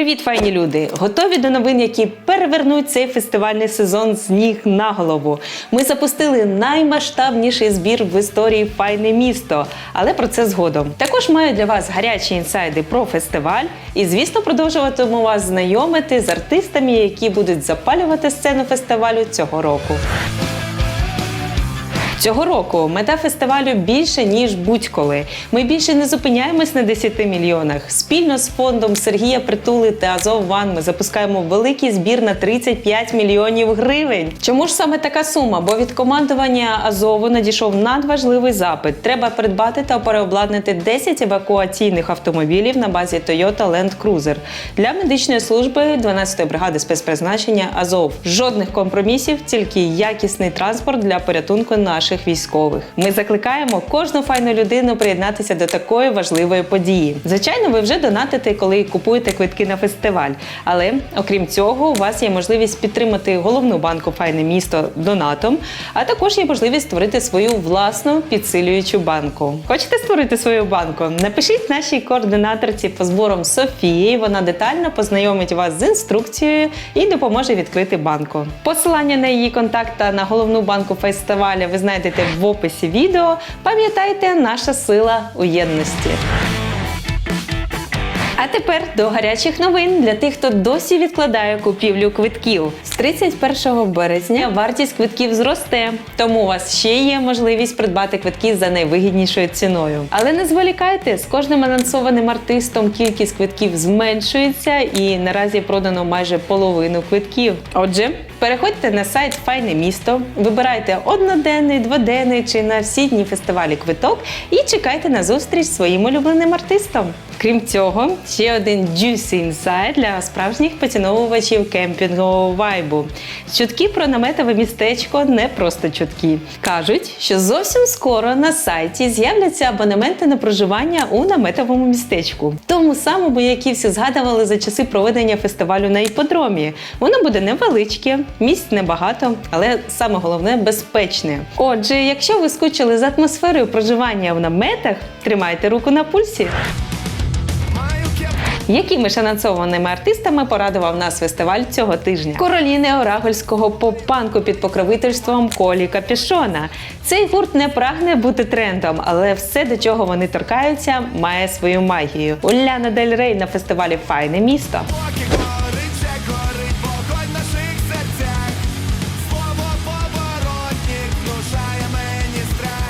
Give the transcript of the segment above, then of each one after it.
Привіт, файні люди! Готові до новин, які перевернуть цей фестивальний сезон з ніг на голову. Ми запустили наймасштабніший збір в історії Файне місто, але про це згодом. Також маю для вас гарячі інсайди про фестиваль і, звісно, продовжуватиму вас знайомити з артистами, які будуть запалювати сцену фестивалю цього року. Цього року мета фестивалю більше ніж будь-коли. Ми більше не зупиняємось на 10 мільйонах. Спільно з фондом Сергія Притули та Азов Ван ми запускаємо великий збір на 35 мільйонів гривень. Чому ж саме така сума? Бо від командування Азову надійшов надважливий запит. Треба придбати та переобладнати 10 евакуаційних автомобілів на базі Toyota Land Cruiser для медичної служби 12-ї бригади спецпризначення Азов. Жодних компромісів, тільки якісний транспорт для порятунку наших військових. Ми закликаємо кожну файну людину приєднатися до такої важливої події. Звичайно, ви вже донатите, коли купуєте квитки на фестиваль. Але окрім цього, у вас є можливість підтримати головну банку Файне місто донатом, а також є можливість створити свою власну підсилюючу банку. Хочете створити свою банку? Напишіть нашій координаторці по зборам Софії. Вона детально познайомить вас з інструкцією і допоможе відкрити банку. Посилання на її контакт та на головну банку фестиваля ви знайдете в описі відео. Пам'ятайте, наша сила у єдності. А тепер до гарячих новин для тих, хто досі відкладає купівлю квитків. З 31 березня вартість квитків зросте, тому у вас ще є можливість придбати квитки за найвигіднішою ціною. Але не зволікайте, з кожним анонсованим артистом кількість квитків зменшується і наразі продано майже половину квитків. Отже, переходьте на сайт Файне місто, вибирайте одноденний, дводенний чи на всі дні фестивалі квиток і чекайте на зустріч своїм улюбленим артистом. Крім цього, ще один juicy insight для справжніх поціновувачів кемпінгового вайбу. Чутки про наметове містечко не просто чутки. Кажуть, що зовсім скоро на сайті з'являться абонементи на проживання у наметовому містечку, тому самому, які всі згадували за часи проведення фестивалю на іподромі. Воно буде невеличке, місць небагато, але саме головне безпечне. Отже, якщо ви скучили за атмосферою проживання в наметах, тримайте руку на пульсі. Якими ж анонсованими артистами порадував нас фестиваль цього тижня? Короліни Орагольського поп-панку під покровительством Колі Капішона. Цей гурт не прагне бути трендом, але все, до чого вони торкаються, має свою магію. Уляна Дель Рей на фестивалі Файне місто.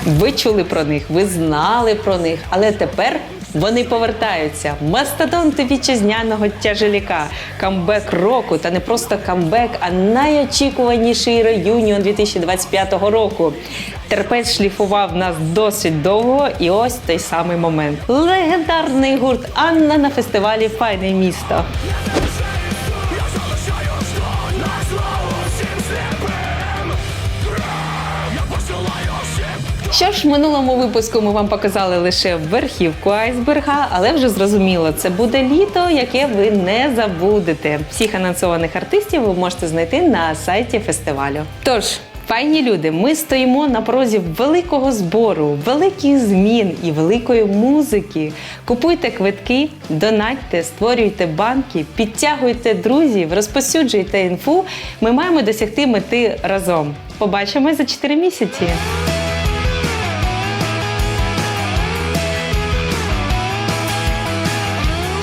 Ви чули про них, ви знали про них, але тепер. Вони повертаються. Мастодонти вітчизняного тяжеляка, камбек року та не просто камбек, а найочікуваніший реюніон 2025 року. Терпець шліфував нас досить довго, і ось той самий момент. Легендарний гурт Анна на фестивалі Файне місто. Що ж, в минулому випуску ми вам показали лише верхівку айсберга, але вже зрозуміло, це буде літо, яке ви не забудете. Всіх анонсованих артистів ви можете знайти на сайті фестивалю. Тож. Файні люди, ми стоїмо на порозі великого збору, великих змін і великої музики. Купуйте квитки, донатьте, створюйте банки, підтягуйте друзів, розпосюджуйте інфу. Ми маємо досягти мети разом. Побачимось за 4 місяці.